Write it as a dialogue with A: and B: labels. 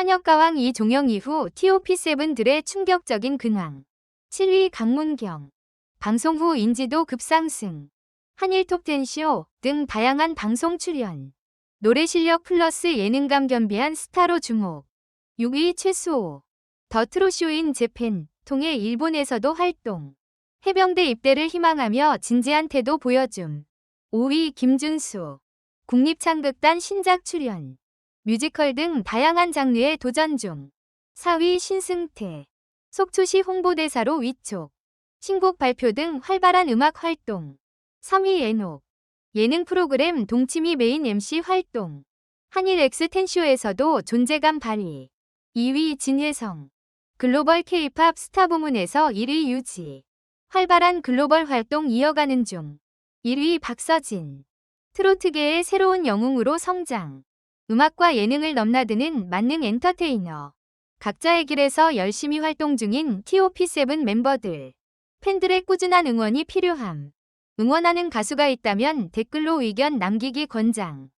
A: 현역가왕 이종영 이후 TOP7들의 충격적인 근황. 7위 강문경. 방송 후 인지도 급상승. 한일 톱텐쇼 등 다양한 방송 출연. 노래 실력 플러스 예능감 겸비한 스타로 주목. 6위 최수호. 더 트로쇼인 재팬 통해 일본에서도 활동. 해병대 입대를 희망하며 진지한 태도 보여줌. 5위 김준수. 국립창극단 신작 출연. 뮤지컬 등 다양한 장르에 도전 중. 4위 신승태. 속초시 홍보대사로 위촉. 신곡 발표 등 활발한 음악 활동. 3위 에녹. 예능 프로그램 동치미 메인 MC 활동. 한일 엑스텐쇼에서도 존재감 발휘. 2위 진예성. 글로벌 K-팝 스타 부문에서 1위 유지. 활발한 글로벌 활동 이어가는 중. 1위 박서진. 트로트계의 새로운 영웅으로 성장. 음악과 예능을 넘나드는 만능 엔터테이너. 각자의 길에서 열심히 활동 중인 TOP7 멤버들. 팬들의 꾸준한 응원이 필요함. 응원하는 가수가 있다면 댓글로 의견 남기기 권장.